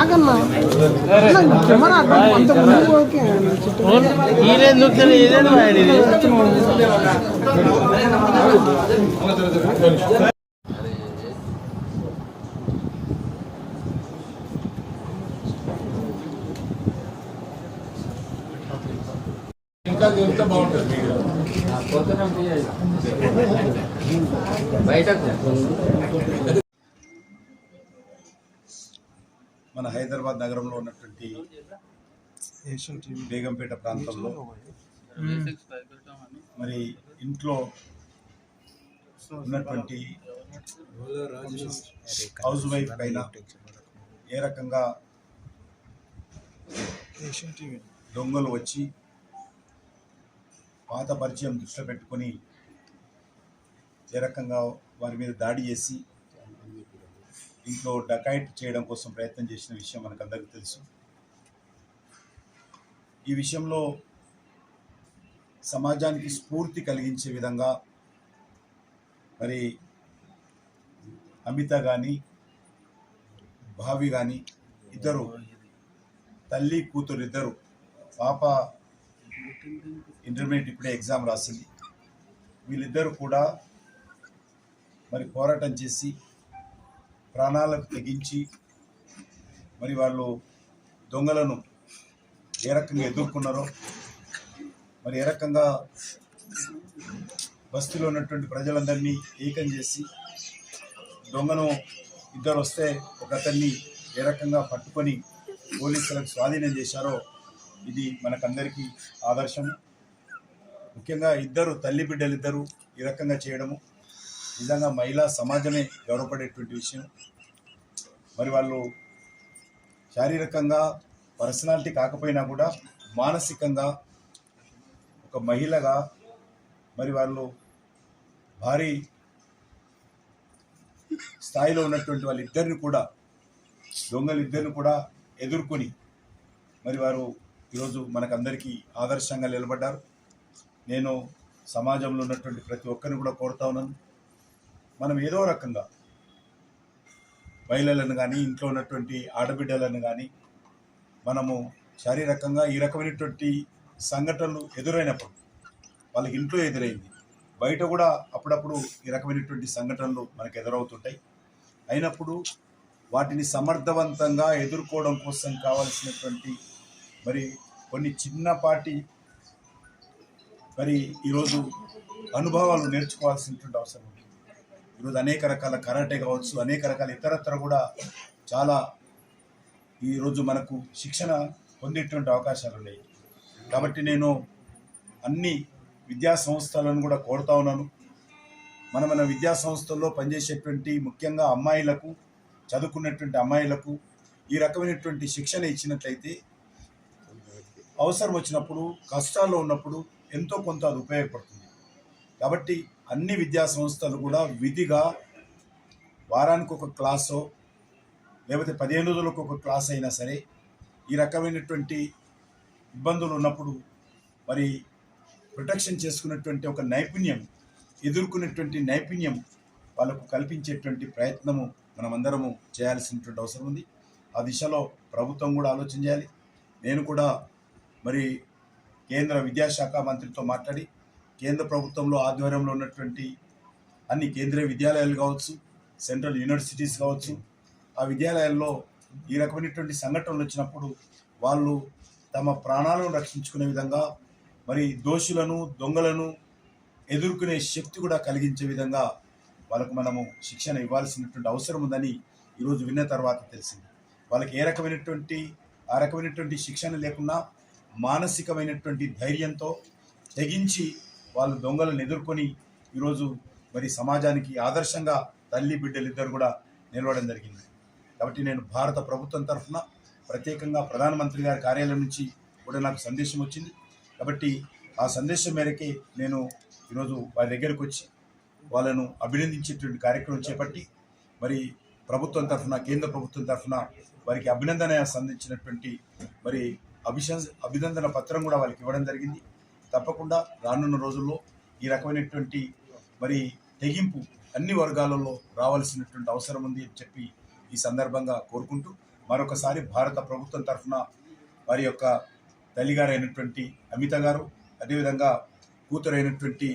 ఆగన్నా camera అంత ముందు okay? ఇంకా చెప్తే బాగుంటుంది మీడియా మన హైదరాబాద్ నగరంలో ఉన్నటువంటి బేగంపేట ప్రాంతంలో మరి ఇంట్లో ఉన్నటువంటి హౌస్ వైఫ్ పైన ఏ రకంగా దొంగలు వచ్చి పాత పరిచయం దృష్టిలో పెట్టుకొని ఏ రకంగా వారి మీద దాడి చేసి ఇంట్లో డకాయిట్ చేయడం కోసం ప్రయత్నం చేసిన విషయం మనకు అందరికీ తెలుసు. ఈ విషయంలో సమాజానికి స్ఫూర్తి కలిగించే విధంగా మరి అమిత కానీ భావి కానీ ఇద్దరు తల్లి కూతురు ఇద్దరు పాప ఇంటర్మీడియట్ ఇప్పుడే ఎగ్జామ్ రాసింది. వీళ్ళిద్దరూ కూడా మరి పోరాటం చేసి ప్రాణాలకు తెగించి మరి వాళ్ళు దొంగలను ఏ రకంగా ఎదుర్కొన్నారో మరి ఏ రకంగా బస్తీలో ఉన్నటువంటి ప్రజలందరినీ ఏకం చేసి దొంగను ఇద్దరు వస్తే ఒక అతన్ని ఏ రకంగా పట్టుకొని పోలీసులకు స్వాధీనం చేశారో ఇది మనకందరికీ ఆదర్శం. ముఖ్యంగా ఇద్దరు తల్లి బిడ్డలు ఇద్దరు ఈ రకంగా చేయడము నిజంగా మహిళా సమాజమే గౌరవపడేటువంటి విషయం. మరి వాళ్ళు శారీరకంగా పర్సనాలిటీ కాకపోయినా కూడా మానసికంగా ఒక మహిళగా మరి వాళ్ళు భారీ స్థాయిలో ఉన్నటువంటి వాళ్ళిద్దరిని కూడా దొంగలిద్దరిని కూడా ఎదుర్కొని మరి వారు ఈరోజు మనకందరికీ ఆదర్శంగా నిలబడ్డారు. నేను సమాజంలో ఉన్నటువంటి ప్రతి ఒక్కరిని కూడా కోరుతా ఉన్నాను. మనం ఏదో రకంగా మహిళలను కానీ ఇంట్లో ఉన్నటువంటి ఆడబిడ్డలను కానీ మనము శారీరకంగా ఈ రకమైనటువంటి సంఘటనలు ఎదురైనప్పుడు వాళ్ళకి ఇంట్లో ఎదురైంది బయట కూడా అప్పుడప్పుడు ఈ రకమైనటువంటి సంఘటనలు మనకు ఎదురవుతుంటాయి. అయినప్పుడు వాటిని సమర్థవంతంగా ఎదుర్కోవడం కోసం కావాల్సినటువంటి మరి కొన్ని చిన్నపాటి మరి ఈరోజు అనుభవాలు నేర్చుకోవాల్సినటువంటి అవసరం ఉంది. ఈరోజు అనేక రకాల కరాటే కావచ్చు అనేక రకాల ఇతరత్ర కూడా చాలా ఈరోజు మనకు శిక్షణ పొందేటువంటి అవకాశాలు ఉన్నాయి. కాబట్టి నేను అన్ని విద్యా సంస్థలను కూడా కోరుతా ఉన్నాను. మన మన విద్యా సంస్థల్లో పనిచేసేటువంటి ముఖ్యంగా అమ్మాయిలకు చదువుకున్నటువంటి అమ్మాయిలకు ఈ రకమైనటువంటి శిక్షణ ఇచ్చినట్లయితే అవసరం వచ్చినప్పుడు కష్టాల్లో ఉన్నప్పుడు ఎంతో కొంత అది ఉపయోగపడుతుంది. కాబట్టి అన్ని విద్యా సంస్థలు కూడా విధిగా వారానికి ఒక క్లాసో లేకపోతే పదిహేను రోజులకు ఒక క్లాస్ అయినా సరే ఈ రకమైనటువంటి ఇబ్బందులు ఉన్నప్పుడు మరి ప్రొటెక్షన్ చేసుకున్నటువంటి ఒక నైపుణ్యం ఎదుర్కొనేటువంటి నైపుణ్యం వాళ్ళకు కల్పించేటువంటి ప్రయత్నము మనమందరము చేయాల్సినటువంటి అవసరం ఉంది. ఆ దిశలో ప్రభుత్వం కూడా ఆలోచన చేయాలి. నేను కూడా మరి కేంద్ర విద్యాశాఖ మంత్రితో మాట్లాడి కేంద్ర ప్రభుత్వంలో ఆధ్వర్యంలో ఉన్నటువంటి అన్ని కేంద్రీయ విద్యాలయాలు కావచ్చు సెంట్రల్ యూనివర్సిటీస్ కావచ్చు ఆ విద్యాలయాల్లో ఈ రకమైనటువంటి సంఘటనలు వచ్చినప్పుడు వాళ్ళు తమ ప్రాణాలను రక్షించుకునే విధంగా మరి దోషులను దొంగలను ఎదుర్కొనే శక్తి కూడా కలిగించే విధంగా వాళ్ళకు మనము శిక్షణ ఇవ్వాల్సినటువంటి అవసరం ఉందని ఈరోజు విన్న తర్వాత తెలిసింది. వాళ్ళకి ఏ రకమైనటువంటి ఆ రకమైనటువంటి శిక్షణ లేకున్నా మానసికమైనటువంటి ధైర్యంతో తెగించి వాళ్ళు దొంగలను ఎదుర్కొని ఈరోజు మరి సమాజానికి ఆదర్శంగా తల్లి బిడ్డలిద్దరు కూడా నిలవడం జరిగింది. కాబట్టి నేను భారత ప్రభుత్వం తరఫున ప్రత్యేకంగా ప్రధానమంత్రి గారి కార్యాలయం నుంచి కూడా నాకు సందేశం వచ్చింది. కాబట్టి ఆ సందేశం మేరకే నేను ఈరోజు వారి దగ్గరకు వచ్చి వాళ్ళను అభినందించేటువంటి కార్యక్రమం చేపట్టి మరి ప్రభుత్వం తరఫున కేంద్ర ప్రభుత్వం తరఫున వారికి అభినందన సంధించినటువంటి మరి అభిశం అభినందన పత్రం కూడా వాళ్ళకి ఇవ్వడం జరిగింది. తప్పకుండా రానున్న రోజుల్లో ఈ రకమైనటువంటి మరి తెగింపు అన్ని వర్గాలలో రావాల్సినటువంటి అవసరం ఉంది అని చెప్పి ఈ సందర్భంగా కోరుకుంటూ మరొకసారి భారత ప్రభుత్వం తరఫున వారి యొక్క తల్లిగారైనటువంటి అమిత గారు అదేవిధంగా కూతురైనటువంటి